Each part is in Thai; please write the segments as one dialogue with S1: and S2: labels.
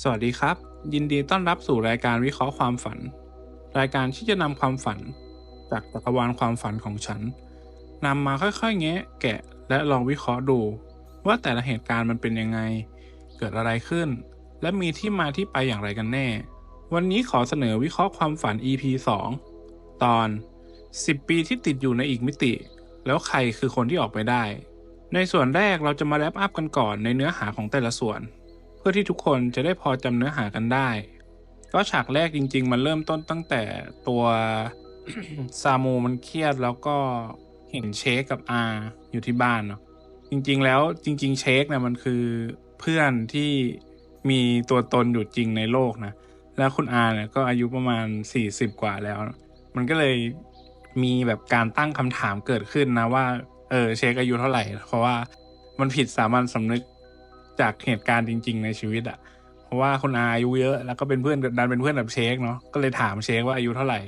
S1: สวัสดีครับ ยินดีต้อนรับสู่รายการวิเคราะห์ความฝัน รายการที่จะนำความฝัน จากจักรวาลความฝันของฉันนำมาค่อยๆ แงะแกะและลองวิเคราะห์ดู ว่าแต่ละเหตุการณ์มันเป็นยังไง เกิดอะไรขึ้น และมีที่มาที่ไปอย่างไรกันแน่ วันนี้ขอเสนอวิเคราะห์ความฝัน EP 2 ตอน 10 ปีที่ติดอยู่ในอีกมิติ แล้วใครคือคนที่ออกไปได้ ในส่วนแรกเราจะมาแรปอัพกันก่อนในเนื้อหาของแต่ละส่วน พื่อที่ทุกคนจะได้พอจำเนื้อหากันได้ ก็ฉากแรกจริง ๆ มันเริ่มต้นตั้งแต่ตัวซามูมันเครียดแล้วก็เห็นเชคกับอาอยู่ที่บ้านเนาะจริง ๆ แล้วจริง ๆ เชคเนี่ยมันคือเพื่อนที่มีตัวตนอยู่จริงในโลกนะ แล้วคุณอาเนี่ยก็อายุประมาณ 40 กว่าแล้ว มันก็เลยมีแบบการตั้งคำถามเกิดขึ้นนะว่า เออเชคอายุเท่าไหร่ เพราะว่ามันผิดสามัญสำนึก จากเหตุการณ์จริง ๆ ในชีวิตอะเพราะว่าคุณอาอายุเยอะแล้วก็เป็นเพื่อนดันเป็นเพื่อนกับเชคเนาะก็เลยถามเชคว่าอายุเท่าไหร่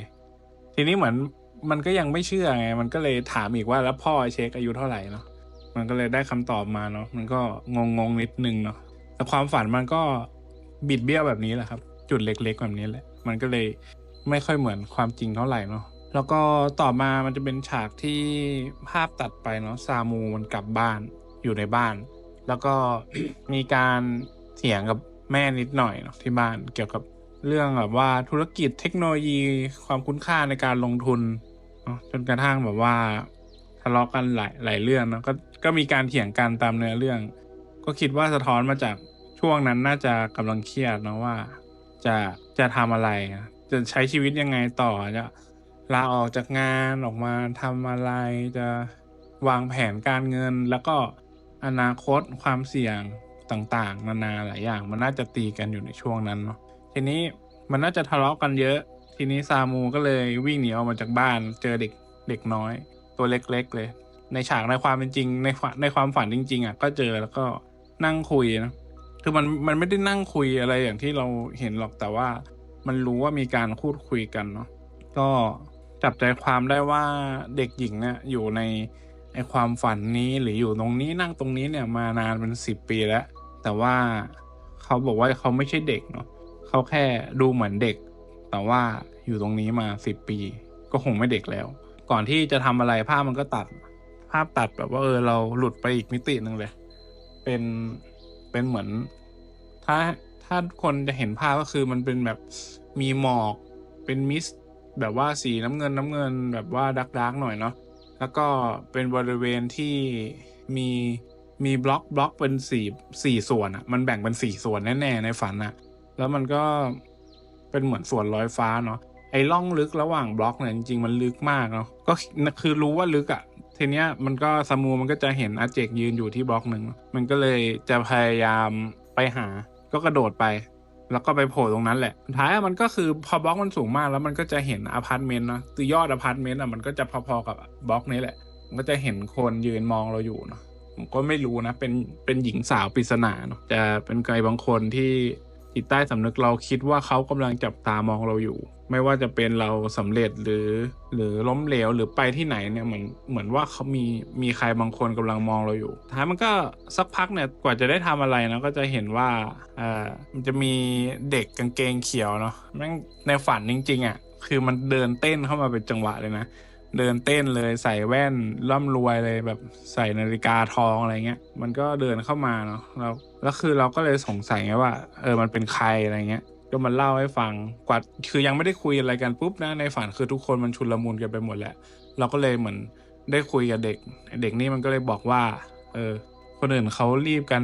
S1: ทีนี้เหมือนมันก็ยังไม่เชื่อไง มันก็เลยถามอีกว่าแล้วพ่อเชคอายุเท่าไหร่เนาะมันก็เลยได้คำตอบมาเนาะมันก็งงงๆนิดนึงเนาะแต่ความฝันมันก็บิดเบี้ยวแบบนี้แหละครับ จุดเล็ก ๆ แบบนี้แหละ มันก็เลยไม่ค่อยเหมือนความจริงเท่าไหร่เนาะแล้วก็ต่อมามันจะเป็นฉากที่ภาพตัดไปเนาะซามูมันกลับบ้านอยู่ในบ้าน แล้วก็มีการเถียงกับแม่นิดหน่อยเนาะที่บ้านเกี่ยวกับเรื่องแบบว่าธุรกิจเทคโนโลยีความคุ้มค่าในการลงทุนเนาะจนกระทั่งแบบว่าทะเลาะกันหลายหลายเรื่องเนาะก็ก็มีการเถียงกันตามเนื้อเรื่อง ก็คิดว่าสะท้อนมาจากช่วงนั้นน่าจะกำลังเครียดเนาะว่า จะจะทำอะไร จะใช้ชีวิตยังไงต่อจะลาออกจากงานออกมาทำอะไรจะวางแผนการเงิน แล้วก็ อนาคตความเสี่ยงต่างๆ นานาหลายอย่าง มันน่าจะตีกันอยู่ในช่วงนั้นเนาะทีนี้มันน่าจะทะเลาะกันเยอะ ทีนี้ซามูก็เลยวิ่งหนีออกมาจากบ้านเจอเด็กเด็กน้อย ตัวเล็กๆเลย ในฉากในความเป็นจริงในฝันในความฝันจริง ๆอะก็เจอแล้วก็นั่งคุยนะคือมันมันไม่ได้นั่งคุยอะไรอย่างที่เราเห็นหรอกแต่ว่า มันรู้ว่ามีการพูดคุยกันเนาะก็จับใจความได้ว่าเด็กหญิงเนี่ยอยู่ใน ในความฝันนี้หรืออยู่ตรงนี้นั่งตรงนี้เนี่ยมานานเป็นสิบปีแล้ว แต่ว่าเขาบอกว่าเขาไม่ใช่เด็กเนาะเขาแค่ดูเหมือนเด็ก แต่ว่าอยู่ตรงนี้มาสิบปี ก็คงไม่เด็กแล้ว ก่อนที่จะทำอะไรภาพมันก็ตัด ภาพตัดแบบว่าเออเราหลุดไปอีกมิติหนึ่งเลย เป็นเป็นเหมือน ถ้าถ้าคนจะเห็นภาพก็คือมันเป็นแบบมีหมอกเป็นมิสแบบว่าสีน้ำเงินน้ำเงินแบบว่าดักดักหน่อยเนาะ แล้วก็เป็นบริเวณที่มีมีบล็อกบล็อกเป็นสี่สี่ส่วนอะ่ะ มันแบ่งเป็นสี่ส่วนแน่ๆในฝันอะ่ะ แล้วมันก็เป็นเหมือนส่วนลอยฟ้าเนาะไอ้ร่องลึกระหว่างบล็อกเนี่ยจริงๆมันลึกมากเนาะก็คือรู้ว่าลึกอะ่ะทีเนี้ยมันก็ซามูมันก็จะเห็นอาเจกยืนอยู่ที่บล็อกหนึ่งมันก็เลยจะพยายามไปหา ก็กระโดดไป แล้วก็ไปโผล่ตรงนั้นแหละท้ายอะมันก็คือพอบล็อกมันสูงมากแล้วมันก็จะเห็นอพาร์ตเมนต์เนะคือยอดอพาร์ตเมนต์อะมันก็จะพอๆกับบล็อกนี้แหละมันก็จะเห็นคนยืนมองเราอยู่เนาะผมก็ไม่รู้นะ เป็นเป็นหญิงสาวปริศนาเนาะจะเป็นใครบางคนที่จิตใต้สำนึกเราคิดว่าเขากำลังจับตามองเราอยู่ ไม่ว่าจะเป็นเราสำเร็จหรือ หรือล้มเหลวหรือไปที่ไหนเนี่ยเหมือนเหมือนว่าเขามีมีใครบางคนกำลังมองเราอยู่ท้ายมันก็สักพักเนี่ยกว่าจะได้ทำอะไรนะก็จะเห็นว่าเอ่อมันจะมีเด็กกางเกงเขียวเนาะแม่งในฝันจริงๆอะคือมันเดินเต้นเข้ามาเป็นจังหวะเลยนะเดินเต้นเลยใส่แว่นร่ำรวยเลยแบบใส่นาฬิกาทองอะไรเงี้ย มันก็เดินเข้ามาเนาะเราแล้วคือเราก็เลยสงสัยไงว่า เออมันเป็นใครอะไรเงี้ย ก็มันเล่าให้ฟังกว่าคือยังไม่ได้คุยอะไรกันปุ๊บนะในฝันคือทุกคนมันชุนลมุนกันไปหมดแหละ เราก็เลยเหมือนได้คุยกับเด็ก เด็กนี่มันก็เลยบอกว่า เออ คนอื่นเขารีบกัน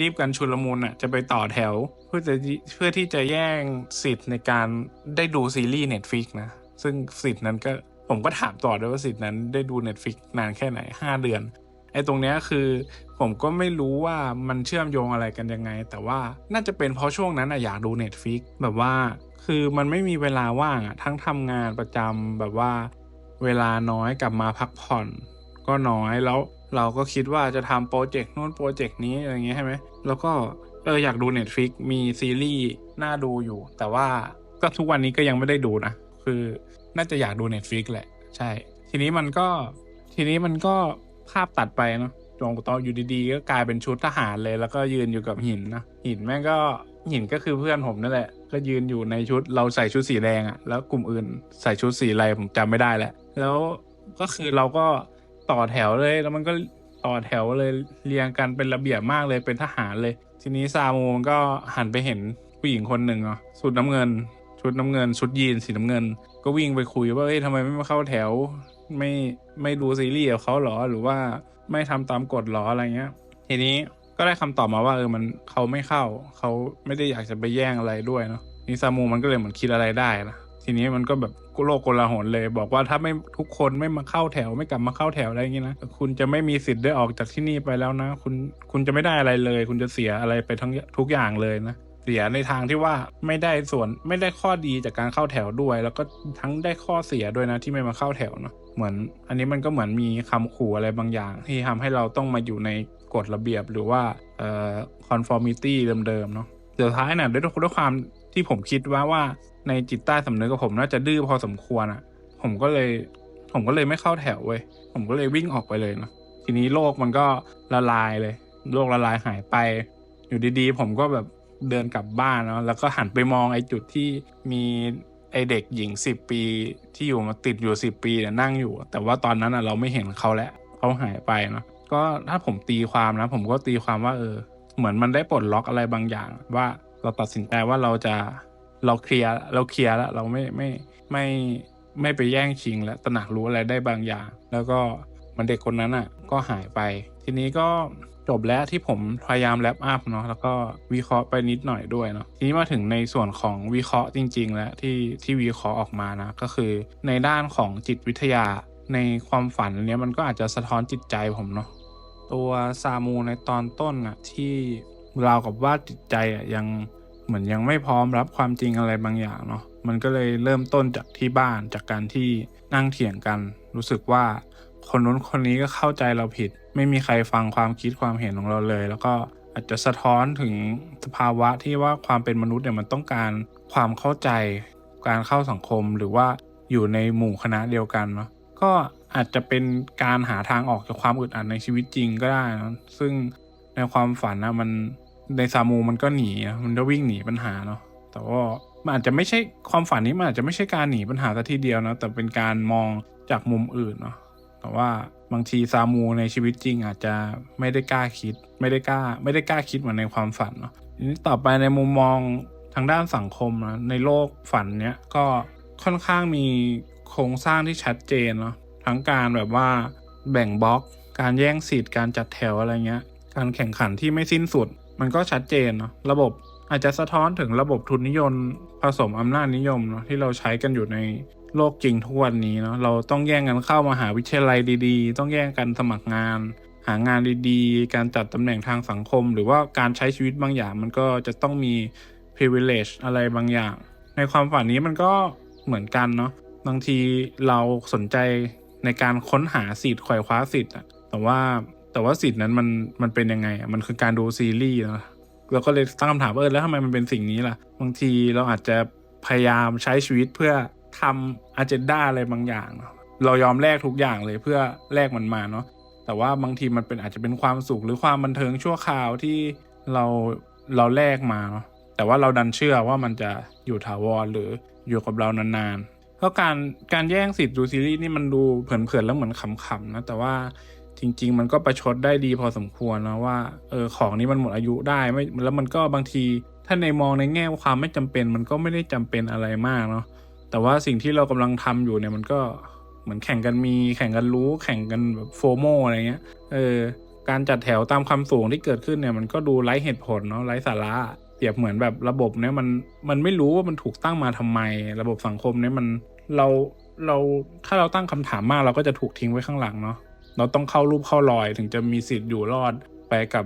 S1: รีบกันชุลมุนอะ จะไปต่อแถว เพื่อจะเพื่อที่จะแย่งสิทธิ์ในการได้ดูซีรีส์ Netflix นะ ซึ่งสิทธิ์นั้นก็ผมก็ถามต่อด้วยว่าสิทธิ์นั้นได้ดู Netflix นานแค่ไหน 5 เดือน ไอ้ตรงเนี้ยคือ ผมก็ไม่รู้ว่ามันเชื่อมโยงอะไรกันยังไง แต่ว่าน่าจะเป็นเพราะช่วงนั้นอะอยากดู Netflix แบบว่า คือมันไม่มีเวลาว่างอะทั้งทำงานประจำแบบว่า เวลาน้อยกลับมาพักผ่อน ก็น้อยแล้วเราก็คิดว่าจะทำโปรเจกต์นู่นโปรเจกต์นี้อะไรเงี้ยใช่ไหมแล้วก็เอออยากดู Netflix มีซีรีส์น่าดูอยู่ แต่ว่าก็ทุกวันนี้ก็ยังไม่ได้ดูนะ คือน่าจะอยากดู Netflix แหละ ใช่ ทีนี้มันก็ทีนี้มันก็ภาพตัดไปเนาะ จงตอนอยู่ดีๆ ก็กลายเป็นชุดทหารเลย แล้วก็ยืนอยู่กับหินนะหินแม่งก็หินก็คือเพื่อนผมนั่นแหละ ก็ยืนอยู่ในชุดเราใส่ชุดสีแดงอะ่ะแล้วกลุ่มอื่นใส่ชุดสีอะไรผมจำไม่ได้แหละแล้วก็คือเราก็ต่อแถวเลยแล้วมันก็ต่อแถวเลยเรียงกันเป็นระเบียบมากเลยเป็นทหารเลย ทีนี้ซามูมันก็หันไปเห็นผู้หญิงคนหนึ่งเนาะชุดน้ำเงิน ชุดน้ำเงิน ชุดยีนสีน้ำเงิน ก็วิ่งไปคุยว่าเอ้ยทำไมไม่มาเข้าแถว ไม่ไม่ดูซีรีส์กับเขาหรอ หรือว่าไม่ทำตามกฎหรออะไรเงี้ย ทีนี้ก็ได้คำตอบมาว่าเออมันเขาไม่เข้า เขาไม่ได้อยากจะไปแย่งอะไรด้วยเนาะนี่ซามูมันก็เลยเหมือนคิดอะไรได้นะทีนี้มันก็แบบโลกโกลาหลเลย บอกว่าถ้าไม่ทุกคนไม่มาเข้าแถวไม่กลับมาเข้าแถวอะไรอย่างงี้นะคุณจะไม่มีสิทธิ์ได้ออกจากที่นี่ไปแล้วนะ คุณคุณจะไม่ได้อะไรเลย คุณจะเสียอะไรไปทั้งทุกอย่างเลยนะ เสียในทางที่ว่าไม่ได้ส่วนไม่ได้ข้อดีจากการเข้าแถวด้วย แล้วก็ทั้งได้ข้อเสียด้วยนะที่ไม่มาเข้าแถวเนาะเหมือนอันนี้มันก็เหมือนมีคำขู่อะไรบางอย่าง ที่ทำให้เราต้องมาอยู่ในกฎระเบียบหรือว่าเอ่อ conformity เดิมๆเนาะเดี๋ยวท้ายเนี่ยด้วยด้วยความที่ผมคิดว่าว่าในจิตใต้สำนึกกับผมน่าจะดื้อพอสมควรอะ่ะ ผมก็เลยผมก็เลยไม่เข้าแถวเว้ยผมก็เลยวิ่งออกไปเลยเนาะทีนี้โลกมันก็ละลายเลย โลกละลายหายไป อยู่ดีๆ ผมก็แบบ เดินกลับบ้านเนาะแล้วก็หันไปมองไอ้จุดที่มีไอเด็กหญิงสิบปีที่อยู่มาติดอยู่สิบปีเนี่ยนั่งอยู่ แต่ว่าตอนนั้นอะเราไม่เห็นเขาแล้วเขาหายไปเนาะก็ถ้าผมตีความนะ ผมก็ตีความว่าเออ เหมือนมันได้ปลดล็อกอะไรบางอย่าง ว่าเราตัดสินใจว่าเราจะเราเคลียร์เราเคลียร์แล้วเราไม่ไม่ไม่ไม่ไปแย่งชิง แล้วตระหนักรู้อะไรได้บางอย่าง แล้วก็มันเด็กคนนั้นอะ ก็หายไป ทีนี้ก็ จบแล้วที่ผมพยายามแลปอัพเนาะแล้วก็วิเคราะห์ไปนิดหน่อยด้วยเนาะทีนี้มาถึงในส่วนของวิเคราะห์จริง ๆ แล้วที่ที่วิเคราะห์ออกมานะก็คือในด้านของจิตวิทยาในความฝันเนี้ยมันก็อาจจะสะท้อนจิตใจผมเนาะตัวซามูในตอนต้นอะที่ราวกับว่าจิตใจอะยังเหมือนยังไม่พร้อมรับความจริงอะไรบางอย่างเนาะมันก็เลยเริ่มต้นจากที่บ้านจากการที่นั่งเถียงกัน รู้สึกว่า คนนู้นคนนี้ก็เข้าใจเราผิด ไม่มีใครฟังความคิดความเห็นของเราเลย แล้วก็อาจจะสะท้อนถึงสภาวะที่ว่าความเป็นมนุษย์เนี่ยมันต้องการความเข้าใจ การเข้าสังคมหรือว่าอยู่ในหมู่คณะเดียวกันเนาะก็อาจจะเป็นการหาทางออกจากความอึดอัดในชีวิตจริงก็ได้นะซึ่งในความฝันนะมันในซามูมันก็หนีนะมันจะวิ่งหนีปัญหาเนาะแต่ว่ามันอาจจะไม่ใช่ความฝันนี้มันอาจจะไม่ใช่การหนีปัญหาซะทีเดียวนะแต่เป็นการมองจากมุมอื่นเนาะ แต่ว่าบางทีซามูในชีวิตจริงอาจจะไม่ได้กล้าคิด ไม่ได้กล้า ไม่ได้กล้าคิดเหมือนในความฝันเนาะทีนี้ต่อไปในมุมมองทางด้านสังคมนะในโลกฝันเนี้ยก็ค่อนข้างมีโครงสร้างที่ชัดเจนเนาะทั้งการแบบว่าแบ่งบล็อก การแย่งสิทธิ์การจัดแถวอะไรเงี้ย การแข่งขันที่ไม่สิ้นสุด มันก็ชัดเจนเนาะระบบอาจจะสะท้อนถึงระบบทุนนิยมผสมอำนาจนิยมเนาะที่เราใช้กันอยู่ใน โลกจริงทุกวันนี้เนาะเราต้องแย่งกันเข้ามาหาวิทยาลัยดีๆ ต้องแย่งกันสมัครงาน หางานดีๆ การจัดตำแหน่งทางสังคม หรือว่าการใช้ชีวิตบางอย่าง มันก็จะต้องมี privilege อะไรบางอย่าง ในความฝันนี้มันก็เหมือนกันเนาะบางทีเราสนใจในการค้นหาสิทธิ์ไขว่คว้าสิทธิ์อะแต่ว่าแต่ว่าสิทธิ์นั้นมันมันเป็นยังไงอะมันคือการดูซีรีส์นะเราก็เลยตั้งคำถามว่าเออแล้วทำไมมันเป็นสิ่งนี้ล่ะ บางทีเราอาจจะพยายามใช้ชีวิตเพื่อ ทำอ g เจนดาอะไรบางอย่างเนอะเรายอมแลกทุกอย่างเลยเพื่อแลกมันมาเนาะแต่ว่าบางทีมันเป็นอาจจะเป็นความสุขหรือความบันเทิงชั่วคราวที่เราเราแลกมาเนาะแต่ว่าเราดันเชื่อว่ามันจะอยู่ถาวรหรืออยู่กับเรานานๆก็การการแย่งสิทธิ์ดูซีรีส์นี่มันดูเผินๆแล้วเหมือนขำๆนะแต่ว่าจริง ๆ มันก็ประชดได้ดีพอสมควรนะว่าเออของนี้มันหมดอายุได้ไม่แล้วมันก็บางที ถ้าในมองในแง่ความไม่จำเป็น มันก็ไม่ได้จำเป็นอะไรมากเนาะ แต่ว่าสิ่งที่เรากำลังทำอยู่เนี่ยมันก็เหมือนแข่งกันมีแข่งกันรู้แข่งกันแบบโฟโมอะไรเงี้ย เออ การจัดแถวตามคำสูงที่เกิดขึ้นเนี่ยมันก็ดูไร้เหตุผลเนาะไร้สาระเปรียบเหมือนแบบระบบเนี่ยมันมันไม่รู้ว่ามันถูกตั้งมาทำไม ระบบสังคมเนี่ยมันเราเราถ้าเราตั้งคำถามมากเราก็จะถูกทิ้งไว้ข้างหลังเนาะเราต้องเข้ารูปเข้ารอยถึงจะมีสิทธิ์อยู่รอดไปกับ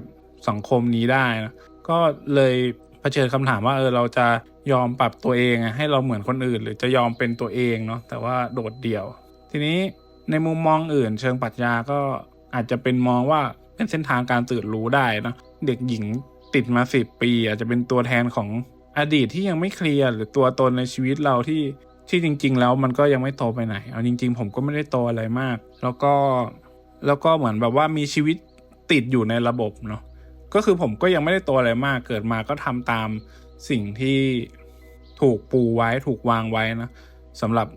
S1: สังคมนี้ได้นะก็เลย เผชิญคำถามว่าเออเราจะยอมปรับตัวเองให้เราเหมือนคนอื่น หรือจะยอมเป็นตัวเองเนาะแต่ว่าโดดเดี่ยว ทีนี้ในมุมมองอื่น เชิงปรัชญาก็อาจจะเป็นมองว่าเป็นเส้นทางการตื่นรู้ได้นะเด็กหญิงติดมาสิบปี อาจจะเป็นตัวแทนของอดีตที่ยังไม่เคลียร์หรือตัวตนในชีวิตเราที่ที่จริง ๆ แล้วมันก็ยังไม่โตไปไหน เอาจริง ๆ ผมก็ไม่ได้โตอะไรมาก แล้วก็แล้วก็เหมือนแบบว่ามีชีวิตติดอยู่ในระบบเนาะ ก็คือผมก็ยังไม่ได้โตอะไรมาก เกิดมาก็ทำตามสิ่งที่ถูกปูไว้ถูกวางไว้นะสำหรับ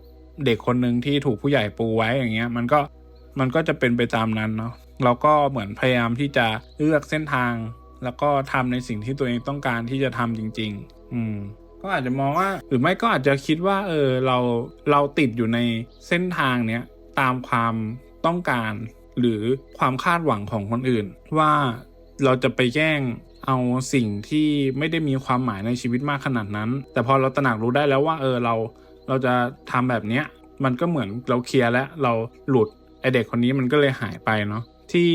S1: เด็กคนหนึ่งที่ถูกผู้ใหญ่ปูไว้อย่างเงี้ย มันก็มันก็จะเป็นไปตามนั้นเนาะเราก็เหมือนพยายามที่จะเลือกเส้นทาง แล้วก็ทำในสิ่งที่ตัวเองต้องการที่จะทำจริง ๆ อืม ก็อาจจะมองว่า หรือไม่ก็อาจจะคิดว่า เออเราเราติดอยู่ในเส้นทางเนี้ยตามความต้องการ หรือความคาดหวังของคนอื่น ว่า เราจะไปแย่งเอาสิ่งที่ไม่ได้มีความหมายในชีวิตมากขนาดนั้น แต่พอเราตระหนักรู้ได้แล้วว่า เออเราเราจะทำแบบเนี้ยมันก็เหมือนเราเคลียร์แล้วเราหลุดไอเด็กคนนี้มันก็เลยหายไปเนาะที่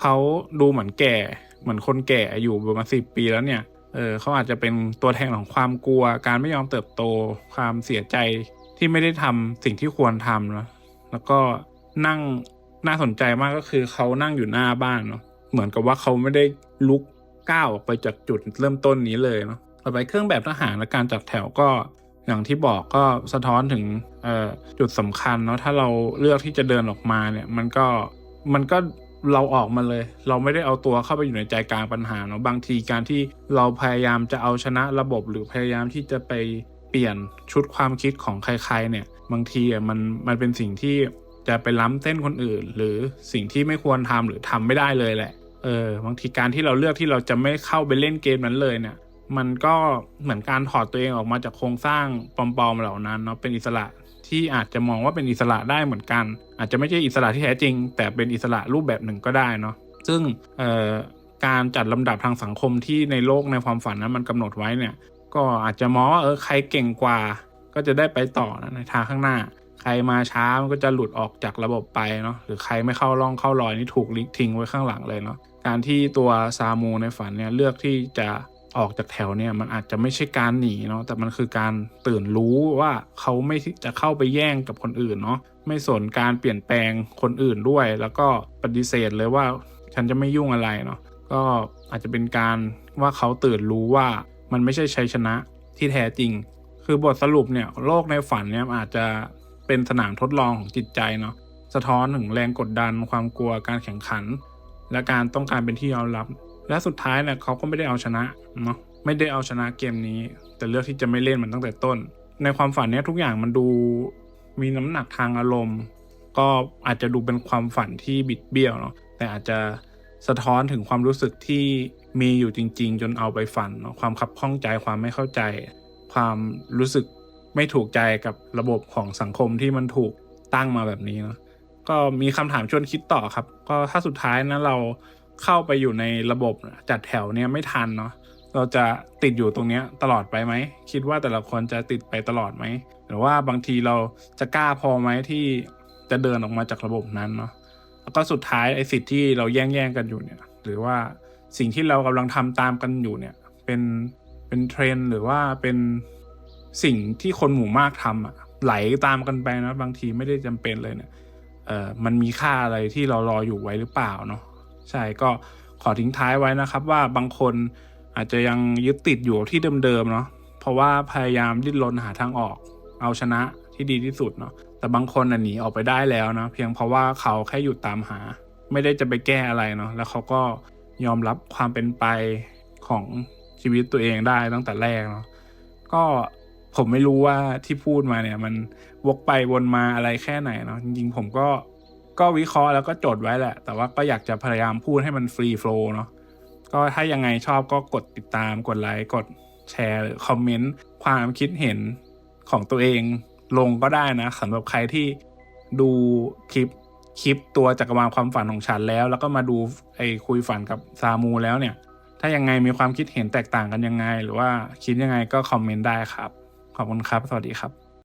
S1: เขาดูเหมือนแก่เหมือนคนแก่อยู่ประมาณสิบปีแล้วเนี่ยเออเขาอาจจะเป็นตัวแทนของความกลัว การไม่ยอมเติบโต ความเสียใจที่ไม่ได้ทำสิ่งที่ควรทำเนาะแล้วก็นั่งน่าสนใจมากก็คือเขานั่งอยู่หน้าบ้านเนาะ เหมือนกับว่าเขาไม่ได้ลุกก้าวออกไปจากจุดเริ่มต้นนี้เลยเนาะต่อไปเครื่องแบบทหารและการจัดแถวก็อย่างที่บอกก็สะท้อนถึงจุดสำคัญเนาะถ้าเราเลือกที่จะเดินออกมาเนี่ยมันก็มันก็เราออกมาเลย เราไม่ได้เอาตัวเข้าไปอยู่ในใจกลางปัญหาเนาะบางทีการที่เราพยายามจะเอาชนะระบบ หรือพยายามที่จะไปเปลี่ยนชุดความคิดของใครๆเนี่ย บางทีอะมันมันเป็นสิ่งที่จะไปล้ำเส้นคนอื่น หรือสิ่งที่ไม่ควรทำหรือทำไม่ได้เลยแหละ เออบางทีการที่เราเลือกที่เราจะไม่เข้าไปเล่นเกมนั้นเลยเนี่ย มันก็เหมือนการถอดตัวเองออกมาจากโครงสร้างปลอมๆเหล่านั้นเนาะเป็นอิสระที่อาจจะมองว่าเป็นอิสระได้เหมือนกัน อาจจะไม่ใช่อิสระที่แท้จริง แต่เป็นอิสระรูปแบบหนึ่งก็ได้เนาะซึ่งการจัดลำดับทางสังคมที่ในโลกในความฝันนั้นมันกำหนดไว้เนี่ย ก็อาจจะมองว่าเออใครเก่งกว่า ก็จะได้ไปต่อนะในทางข้างหน้า ใครมาช้ามันก็จะหลุดออกจากระบบไปเนาะหรือใครไม่เข้าร่องเข้ารอยนี่ถูกลิทิ้งไว้ข้างหลังเลยเนาะ การที่ตัวซามูในฝันเนี่ยเลือกที่จะออกจากแถวเนี่ยมันอาจจะไม่ใช่การหนีเนาะแต่มันคือการตื่นรู้ว่าเขาไม่จะเข้าไปแย่งกับคนอื่นเนาะไม่สนการเปลี่ยนแปลงคนอื่นด้วย แล้วก็ปฏิเสธเลยว่าฉันจะไม่ยุ่งอะไรเนาะก็อาจจะเป็นการว่าเขาตื่นรู้ว่ามันไม่ใช่ชัยชนะที่แท้จริง คือบทสรุปเนี่ยโลกในฝันเนี่ยอาจจะเป็นสนามทดลองของจิตใจเนาะสะท้อนถึงแรงกดดันความกลัวการแข่งขัน และการต้องการเป็นที่ยอมรับ และสุดท้ายเนี่ยเขาก็ไม่ได้เอาชนะเนาะไม่ได้เอาชนะเกมนี้ แต่เลือกที่จะไม่เล่นมันตั้งแต่ต้น ในความฝันเนี้ยทุกอย่างมันดูมีน้ำหนักทางอารมณ์ ก็อาจจะดูเป็นความฝันที่บิดเบี้ยวเนาะแต่อาจจะสะท้อนถึงความรู้สึกที่มีอยู่จริง ๆ จนเอาไปฝันเนาะความขับข้องใจความไม่เข้าใจ ความรู้สึกไม่ถูกใจกับระบบของสังคมที่มันถูกตั้งมาแบบนี้เนาะ ก็มีคำถามชวนคิดต่อครับ ก็ถ้าสุดท้ายนะเราเข้าไปอยู่ในระบบจัดแถวเนี่ยไม่ทันเนาะเราจะติดอยู่ตรงเนี้ยตลอดไปไหม คิดว่าแต่ละคนจะติดไปตลอดไหม หรือว่าบางทีเราจะกล้าพอไหมที่จะเดินออกมาจากระบบนั้นเนาะแล้วก็สุดท้ายไอ้สิทธิ์ที่เราแย่งแย่งกันอยู่เนี่ย หรือว่าสิ่งที่เรากำลังทำตามกันอยู่เนี่ย เป็นเป็นเทรนหรือว่าเป็นสิ่งที่คนหมู่มากทำอะไหลตามกันไปนะบางทีไม่ได้จำเป็นเลยเนี่ย ออมันมีค่าอะไรที่เรารออยู่ไว้หรือเปล่าเนาะใช่ก็ขอทิ้งท้ายไว้นะครับว่าบางคนอาจจะยังยึดติดอยู่ที่เดิมๆเนาะเพราะว่าพยายามดิ้นรนหาทางออก เอาชนะที่ดีที่สุดเนาะแต่บางคนน่ะหนีออกไปได้แล้วนะเพียงเพราะว่าเขาแค่หยุดตามหา ไม่ได้จะไปแก้อะไรเนาะแล้วเขาก็ยอมรับความเป็นไปของชีวิตตัวเองได้ตั้งแต่แรกเนาะก็ผมไม่รู้ว่าที่พูดมาเนี่ยมัน วกไปวนมาอะไรแค่ไหนเนาะจริงๆผมก็ก็วิเคราะห์แล้วก็จดไว้แหละ แต่ว่าก็อยากจะพยายามพูดให้มันฟรีโฟล์เนาะก็ถ้ายังไงชอบก็กดติดตามกดไลค์กดแชร์หรือคอมเมนต์ความคิดเห็นของตัวเองลงก็ได้นะสำหรับใครที่ดูคลิปคลิปตัวจักรวาลความฝันของฉันแล้ว แล้วก็มาดูไอ้คุยฝันกับซามูแล้วเนี่ย ถ้ายังไงมีความคิดเห็นแตกต่างกันยังไง หรือว่าคิดยังไงก็คอมเมนต์ได้ครับ ขอบคุณครับ สวัสดีครับ